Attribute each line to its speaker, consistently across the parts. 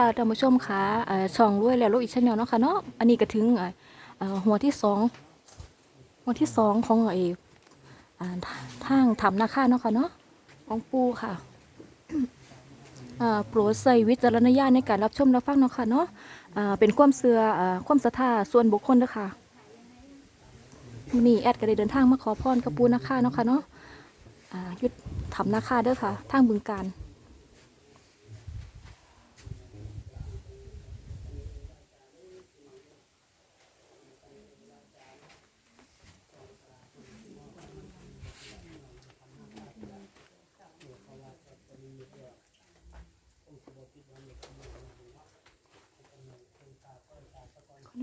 Speaker 1: ค่ะท่านผู้ชมคะเอ่อช่องรวยแล้วลูกอีกชแนลเนาะค่ะเนาะ อันนี้ก็ถึงหัวที่สองหัวที่สองของไอ้อ่าทางถ้ำนาคาเนาะค่ะเนาะ ของปูค่ะโปรดใส่วิจารณญาณในการรับชมรับฟังเนาะค่ะเนาะเป็นความเสื่อความศรัทธาส่วนบุคคลเด้อค่ะมื้อนี้แอดก็ได้เดินทางมาขอพรกับปูนาคาเนาะค่ะเนาะยุดถ้ำนาคาเด้อค่ะ ทางบึงการ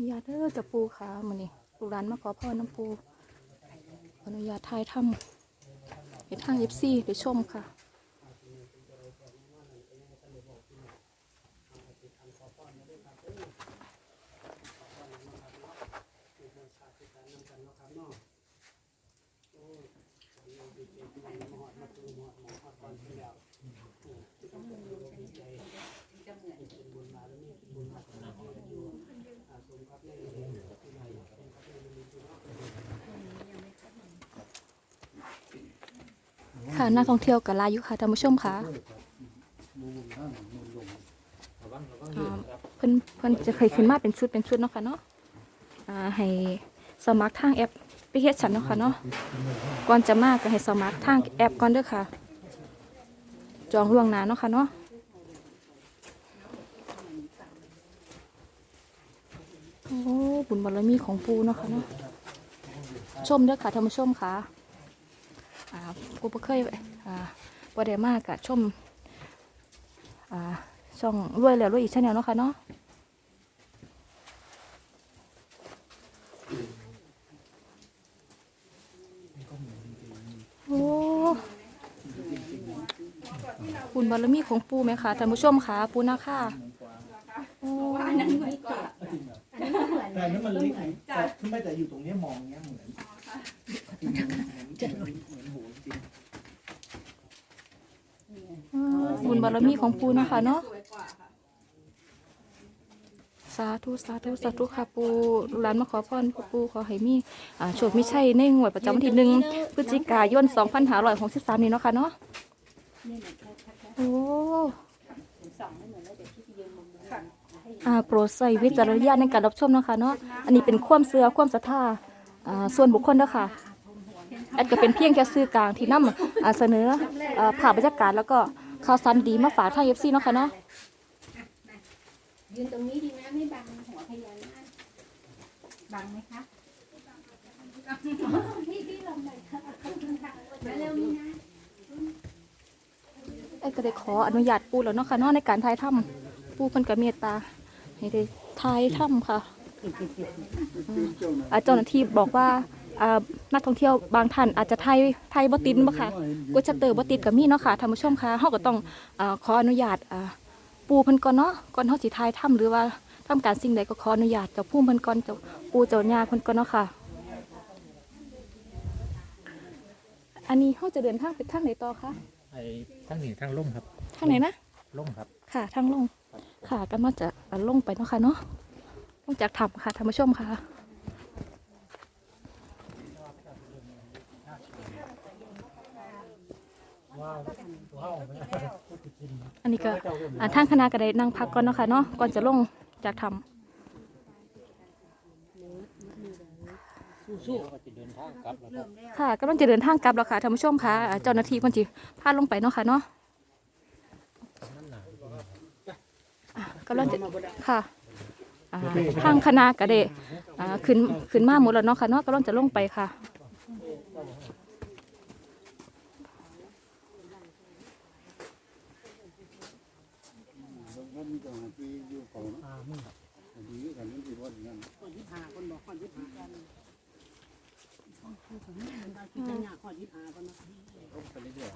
Speaker 1: นุญาตเด้อจะปูค่ะมื้อนี้ลูกหลานมาขอพรน้ำปูอนุญาตถ่ายทำให้ทาง FC ได้ชมค่ะ ค่ะนักท่องเที่ยวกับลายอยู่ค่ะท่านผู้ชมค่ะอ่าเพิ่นเพิ่นจะเคยขึ้นมาเป็นชุดเป็นชุดเนาะค่ะเนาะอ่าให้สมัครทางแอปไปเฮ็ดฉันเนาะค่ะเนาะก่อนจะมาก็ให้สมัครทางแอปก่อนเด้อค่ะ จองล่วงหน้าเนาะค่ะเนาะโอ้บุญบารมีของปูเนาะค่ะเนาะชมเด้อค่ะท่านผู้ชมค่ะ อ่ากูบ่เคยบ่ได้มากกะชมอ่าช่องรวยแล้วรวยอีกชาแนลเนาะค่ะเนาะโอ้บุญบารมีของปูไหมคะท่านผู้ชมคะปูนาค่ะโอ้
Speaker 2: แต่อันนั้นมันเล็กไงแต่ทำไมแต่อยู่ตรงนี้มองเนี้ยเหมือนเหมือนเหมือนหูจริง
Speaker 1: อ่า บุญบารมีของปูนะคะเนาะสาธุสาธุสาธุค่ะปูลูกหลานมาขอพรปูขอให้มีอ่าโชคมิชัยในงวดประจำวันที่หนึ่งพฤศจิกายน2563นี้เนาะค่ะเนาะโอ้อ่าโปรดใส่วิจารณญาณในการรับชมนะคะเนาะอันนี้เป็นความเสือความศรัทธาอ่าส่วนบุคคลเด้อค่ะแอดก็เป็นเพียงแค่สื่อกลางที่นำอ่าเสนออ่าภาพบรรยากาศแล้วก็ ข่าวสารดีมาฝากทาง FC เนาะค่ะเนาะ
Speaker 3: ยืนตรงนี้ดีนะไม่บังหัวพญานาคบังไหมคะพี่พี่ลงเลยค่ะขอบคุณค่ะมาเร็วนี่นะ
Speaker 1: ไอ้ก็ได้ขออนุญาตปูแล้วเนาะค่ะเนาะในการถ่ายทำปูเพิ่นก็เมตตาให้ได้ถ่ายทำค่ะอืมอ่าเจ้าหน้าที่บอกว่า อ่านักท่องเที่ยวบางท่านอาจจะไทยไทยบ่ติดบ่ค่ะกดชัตเตอร์บ่ติดก็มีเนาะค่ะท่านผู้ชมค่ะเฮาก็ต้องอ่าขออนุญาตอ่าปูเพิ่นก่อนเนาะก่อนเฮาสิถ่ายทำหรือว่าทำการสิ่งใดก็ขออนุญาตเจ้าผู้เพิ่นก่อนเจ้าปูเจ้าย่าเพิ่นก่อนเนาะค่ะ อันนี้เฮาจะเดินทางไปทางไหนต่อคะ
Speaker 4: ไอ้ทั้งหนีทั้งล่มครับ
Speaker 1: ทางไหนนะ
Speaker 4: ล่มครับ
Speaker 1: ค่ะทางลง ค่ะก็มาจะลงไปเนาะค่ะเนาะลงจากถ้ำค่ะท่านผู้ชมค่ะ อันนี้ก็อ่าทางคณะก็ได้นั่งพักก่อนเนาะค่ะเนาะก่อนจะลงจากถ้
Speaker 4: สู้ๆก็จะเดินทางกลับแล้วครับำ
Speaker 1: ค่ะก็ต้องจะเดินทางกลับแล้วค่ะท่านผู้ชมค่ะอ่าเจ้าหน้าที่คนจีพาลงไปเนาะค่ะเนาะอะก็ต้องจะค่ะอ่าทางคณะก็ได้อ่าขึ้นขึ้นมาหมดแล้วเนาะค่ะเนาะก็ต้องจะลงไปค่ะ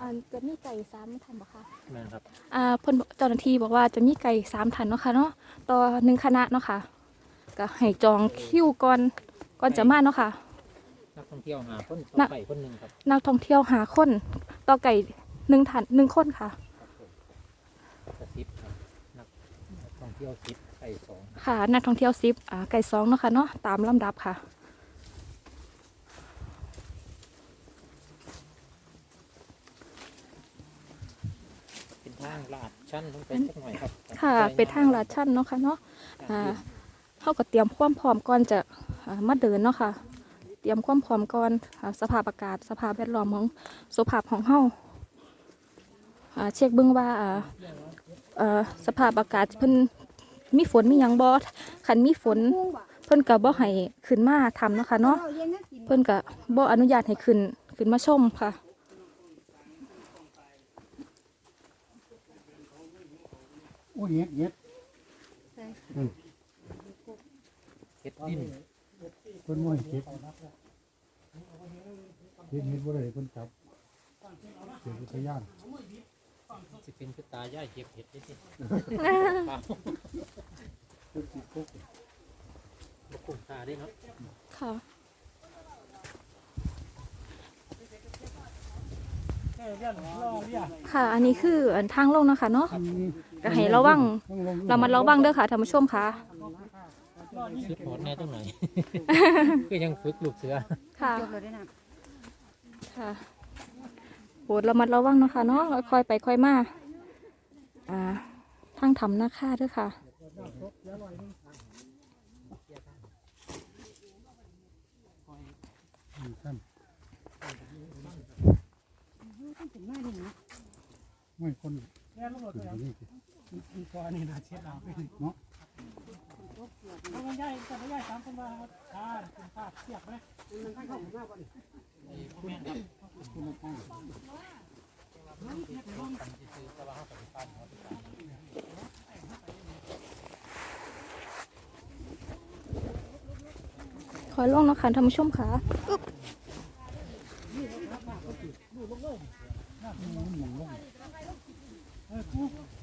Speaker 1: อันจะมีไก่สามทันบ่คะ
Speaker 4: แม่นครับ
Speaker 1: อ่าเพิ่นบอกเจ้าหน้าที่บอกว่าจะมีไก่สามทันเนาะค่ะเนาะต่อหนึ่งคณะเนาะค่ะก็ให้จองคิวก่อนก่อนจะมาเนาะค่ะ
Speaker 4: นักท่องเที่ยวหาคน
Speaker 1: นั
Speaker 4: ต่อกไปคนหนึ่งครับ
Speaker 1: นักท่องเที่ยวหาคนต่อไก่หนึ่งทันหนึ่งคนค่ะ
Speaker 4: กระซิบครับนักนักท่อง เที่ยวสิบไก่สอง
Speaker 1: ค่ะ นักท่องเที่ยวซิปอ่าไก่ซองเนาะค่ะเนาะตามลำดับค่ะ
Speaker 4: เป็นทางลาดชั้นลงไปสักหน่อยครับ
Speaker 1: ค่ะเป็นทางลาดชันเนาะค่ะเนาะอ่าเขาก็เตรียมความพร้อมก่อนจะอ่ามาเดินเนาะค่ะ เตรียมความพร้อมก่อนอ่าสภาพอากาศ สภาพแวดล้อมของสุขภาพของเฮาอ่าเช็คเบิ่งว่าอ่าเอ่อสภาพอากาศเพิ่น มีฝนมีหยังบ่คันมีฝน
Speaker 3: พุ่งบ่
Speaker 1: เพิ่นก็บ่ให้ขึ้นมาทำเนาะค่ะเนาะ
Speaker 3: เอาเย็นนะกิน
Speaker 1: เพิ่นก็บ่อนุญาตให้ขึ้นขึ้นมาชมค่ะ
Speaker 5: โอ้ยเฮ็ดเฮ็ด
Speaker 4: เฮ็ดดิน
Speaker 5: เพิ่นบ่ให้เฮ็ดเฮ็ดเฮ็ดบ่ได้เพิ่นจับเสียอุทยาน
Speaker 4: สิเป็นคือตายายเก็บเห็ดได้สิครับ
Speaker 5: เพิ่นสิคุก
Speaker 4: บ่คุ้มค่าได้เนาะ
Speaker 1: ค่ะค่ะ อันนี้คืออันทางลงเนาะคะเนาะก็ให้ระวังเรามาระวังเด้อค่ะท่านผู้ชมค่ะ
Speaker 4: คิดหมดแน่ตรงไหนก็ยังฝึกลูกเสือ
Speaker 1: ค่ะ
Speaker 3: จบเลยได้นะ
Speaker 1: ค่ะโปรดระมัดระวังเนาะค่ะเนาะค่อยไปค่อยมาอ่าทางทำหน้าค่าเด้วยค่ะ
Speaker 5: ท่าน
Speaker 3: ถึงมาดินะ
Speaker 5: ไม่คน
Speaker 2: แม่ลูกเลย
Speaker 5: ไปนี่สิ
Speaker 2: มีก้อนนี่นะเช็ดเอาไปเนาะเอามันใหญ่แต่ไม่ใหญ่สามคนมาครับอ่าเป็นภาพเสียบไหมมันข้างเข้าหน้าก่อน
Speaker 1: คอยลงนะค่ะท่านผู้ชมค่ะ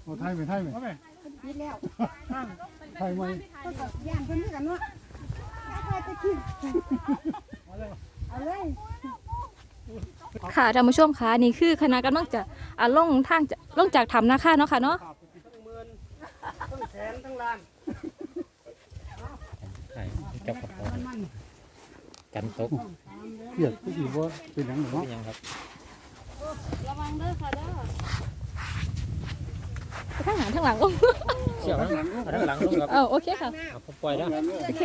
Speaker 5: เอา ไทยไปไทยไป
Speaker 2: เอาไป
Speaker 3: นิดแล้ว
Speaker 5: ไทยไหม
Speaker 3: ก็ก็ย่างเพิ่นคือกันเนาะค่อยๆไปกินเอาเลย
Speaker 1: ค่ะท่านผู้ชมค่ะนี่คือคณะกำลังจะอ่าลงทางจะลงจากถ้ำนาค่าเนาะค่ะเนาะ
Speaker 2: ทั้งแสนทั้งล้าน
Speaker 4: ใช่จับกระเป๋ากันตก
Speaker 5: เกียดก็สิบ่เป็นหยังหรอก
Speaker 4: เป็
Speaker 5: เนาะ
Speaker 4: นยังครับ
Speaker 3: ระวังเด้อค่ะเด้อ
Speaker 1: ไป ทางหลังทางหลังลง
Speaker 4: เชี่ยวทั้งหลังทั้งหลังลงครับ
Speaker 1: เออโอเคค่ะ
Speaker 4: เอาผมปล่อยแล้ว
Speaker 1: โอเค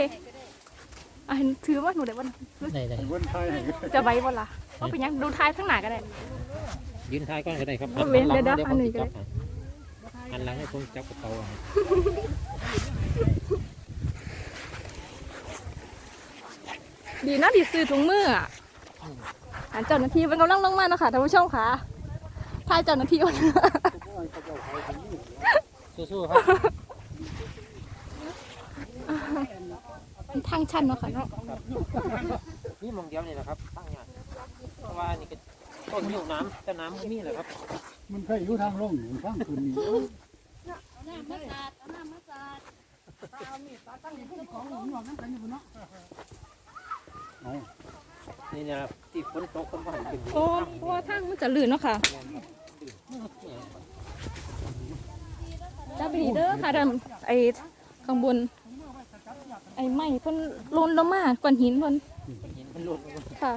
Speaker 1: อะถือว่าหนูได้วัน
Speaker 4: ได้ได้
Speaker 5: เพิ่นไทยให้
Speaker 1: จะไว้บ่ล่ะว่าเป็นหยังดูท้ายทั้งหนาก็ได้
Speaker 4: ยืนท้ายก่อนก็ได้ครับ
Speaker 1: เอาเว้น
Speaker 4: หันหลัง
Speaker 1: เดี๋ยว
Speaker 4: มา
Speaker 1: เดี๋
Speaker 4: เดี๋
Speaker 1: ย
Speaker 4: ยววผม
Speaker 1: อันหนึ่งก็ได้
Speaker 4: จะจับให้หันหลังให้ผมจับกระเป๋าให้
Speaker 1: ดีเนาะดีซื้อถุงมืออะอันเจ้าหน้าที่มันกำลังลงมาเนาะค่ะท่านผู้ชมค่ะทายเจ้าหน้าที่ก่อน
Speaker 4: สู้ๆครับ
Speaker 1: ทางชันเนาะค่ะเนาะ
Speaker 4: นี่มองเดียวนี่แหละครับตั้งงานเพราะว่านี่ก็ต้นหิวน้ำแต่น้ำไม่มีเลยครับ
Speaker 5: มันเคยอยู่ทางลงอยู่ทางขึ้นนี่
Speaker 3: น้ำมาสาดเอาน้ำมาสาด
Speaker 5: เอา
Speaker 4: นี่เนี่ยที่ฝนตกคนบ่ให้ขึ้น
Speaker 1: โอ้เพราะว่าทางมันจะลื่นเนาะค่ะ จะไปดีเด้อค่ะท่านไอ้ข้างบน ไอ้ไม้เพิ่นโลนลงมาก้อนหินเพิ่น
Speaker 4: เห็นมันหลุดลงมา
Speaker 1: ค่ะ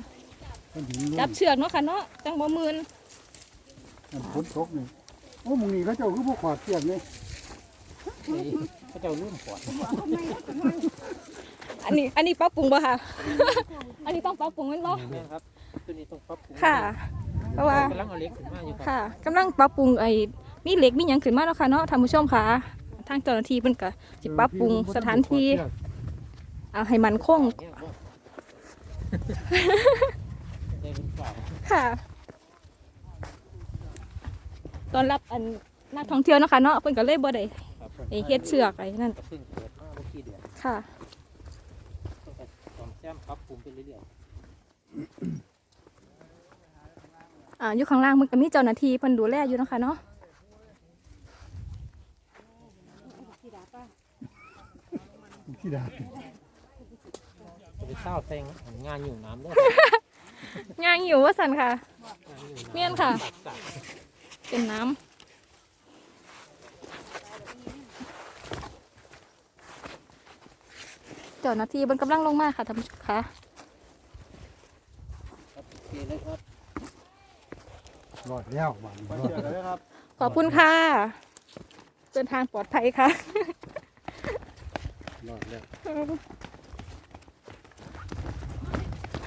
Speaker 5: เพิ่นถึงล
Speaker 1: จับ
Speaker 5: ง
Speaker 1: เชือกเนาะค่ะเนาะจังบ่มืน
Speaker 5: มันฝนตกนี่โอ้หมึงนี่เขาเจ้าคือบ่ขอดเสียงนี่
Speaker 4: นี่เขาเจ้าลืมขวด
Speaker 1: อันนี้ อันนี้ปรับปรุงบ่ค่ะ อันนี้ต้องปรับปรุงแม่นบ่
Speaker 4: แม่นครับตัวนี้ต้องปรับปรุง
Speaker 1: ค่ะ เพราะว่า
Speaker 4: กำลังเอาเหล็กขึ้นมาอยู่ครับ
Speaker 1: ค่ะกำลังปรับปรุงไอ้ มีเหล็กมีหยังขึ้นมาแล้วค่ะเนาะท่านผู้ชมค่ะทางเจ้าหน้าที่เพิ่นก็สิปรับปรุงสถานที่เอาให้มันคง
Speaker 4: เนี่ยบ่ได้เป็นฝ่าย
Speaker 1: ค่ะ ตอนรับอันนักท่องเที่ยวเนาะคะเนาะเพิ่นก็เลยบ่ได้
Speaker 4: ครับ
Speaker 1: ไอ้เฮ็ดเชือกอะไรนั่น
Speaker 4: ก็เพิ่งเกิดมาเมื่อกี้เดือน
Speaker 1: ค่ะ
Speaker 4: ต้องไปซ่อมแซมปรับปรุงไปเรื่อย
Speaker 1: อ่าอยู่ข้างล่างมันก็มีเจ้าหน้าที่เพิ่นดูแลอยู่เนาะคะเนาะ
Speaker 5: ที่ ดา
Speaker 4: ๆจะไปเศร้าแซงงานอยู่น้ำเด้อ
Speaker 1: ย่างอยู่ว่าซั่นค่ะ
Speaker 4: งานอยู่ำ
Speaker 1: เมียนค่ะ
Speaker 4: ตัก
Speaker 1: เป็นน้ำเจ้าหน้าที่มันกำลังลงมาค่ะท่านผู้ชมค่ะ
Speaker 4: ครับโอเคเลยครับ
Speaker 5: รอดแล้วบ้านนี้
Speaker 2: ไป
Speaker 5: รอด
Speaker 2: เชื่อกันเลยครับ
Speaker 1: ขอบคุณค่ะ เดินทางปลอดภัยค่ะ
Speaker 5: รอดแล้ว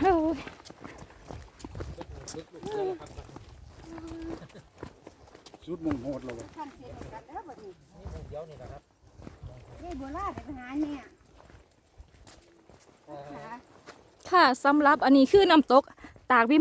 Speaker 1: โอ้ย
Speaker 5: สุดมงโหดแล้วว่ะ
Speaker 3: ทำเสร็จกันแล้วบัดนี้
Speaker 4: นี่มงเดียวนี่นะครับ
Speaker 3: ยายบัวลาไปหาเนี่ย
Speaker 4: เอ่อ
Speaker 3: หา
Speaker 1: ค่ะสำหรับอันนี้คือน้ำตกตากวิมาน